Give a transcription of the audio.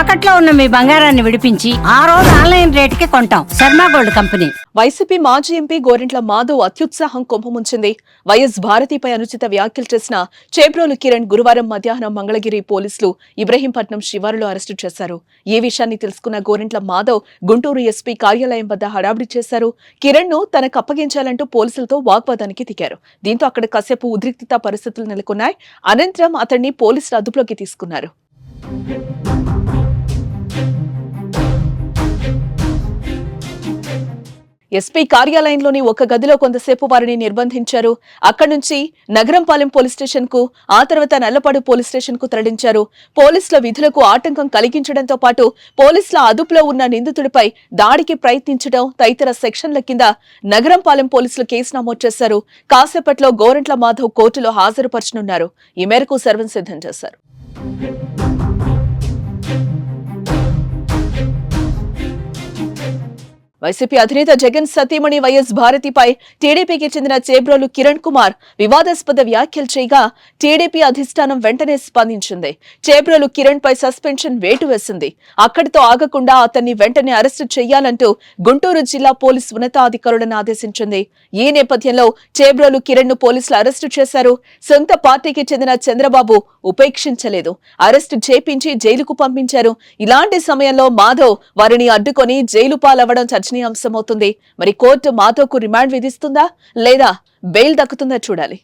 తాకట్లో ఉన్న మీ బంగారాన్ని విడిపించి ఆ రోజు ఆన్లైన్ రేటుకి కొంటాం. Sharma gold company. వైసీపీ మాజీ ఎంపీ గోరింట్ల మాధవ్ అత్యుత్సాహం కుంభముంచింది. వైఎస్ భారతిపై అనుచిత వ్యాఖ్యలు చేసిన చేబ్రోలు కిరణ్ గురువారం మధ్యాహ్నం మంగళగిరి పోలీసులు ఇబ్రహీంపట్నం శివారులో అరెస్టు చేశారు. ఈ విషయాన్ని తెలుసుకున్న గోరింట్ల మాధవ్ గుంటూరు ఎస్పీ కార్యాలయం వద్ద హడావిడి చేశారు. కిరణ్ను తనకు అప్పగించాలంటూ పోలీసులతో వాగ్వాదానికి దిగారు. దీంతో అక్కడ కాసేపు ఉద్రిక్తత పరిస్థితులు నెలకొన్నాయి. అనంతరం అతన్ని పోలీసులు అదుపులోకి తీసుకున్నారు. ఎస్పీ కార్యాలయంలోని ఒక గదిలో కొంతసేపు వారిని నిర్బంధించారు. అక్కడి నుంచి నగరంపాలెం పోలీస్ స్టేషన్కు ఆ తర్వాత నల్లపాడు పోలీస్ స్టేషన్కు తరలించారు. పోలీసుల విధులకు ఆటంకం కలిగించడంతో పాటు పోలీసుల అదుపులో ఉన్న నిందితుడిపై దాడికి ప్రయత్నించడం తదితర సెక్షన్ల కింద నగరంపాలెం పోలీసులు కేసు నమోదు చేశారు. కాసేపట్లో గోరంట్ల మాధవ్ కోర్టులో హాజరుపరచనున్నారు. ఈ మేరకు సర్వం సిద్ధం చేశారు. వైసీపీ అధినేత జగన్ సతీమణి వైఎస్ భారతిపై టీడీపీకి చెందిన చేబ్రోలు కిరణ్ కుమార్ వివాదాస్పద వ్యాఖ్యలు చేయగా టీడీపీ అధిష్టానం వెంటనే స్పందించింది. చేబ్రోలు కిరణ్ పై సస్పెన్షన్ వేటు వేసింది. అక్కడితో ఆగకుండా అతన్ని వెంటనే అరెస్టు చేయాలంటూ గుంటూరు జిల్లా పోలీస్ ఉన్నతాధికారులను ఆదేశించింది. ఈ నేపథ్యంలో చేబ్రోలు కిరణ్ను పోలీసులు అరెస్టు చేశారు. సొంత పార్టీకి చెందిన చంద్రబాబు ఉపేక్షించలేదు. అరెస్టు చేపించి జైలుకు పంపించారు. ఇలాంటి సమయంలో మాధవ్ వారిని అడ్డుకొని జైలు పాలవ్వడం చర్చనీయాంశమవుతుంది మరి కోర్టు మాధవ్కు రిమాండ్ విధిస్తుందా? లేదా బెయిల్ దక్కుతుందా చూడాలి.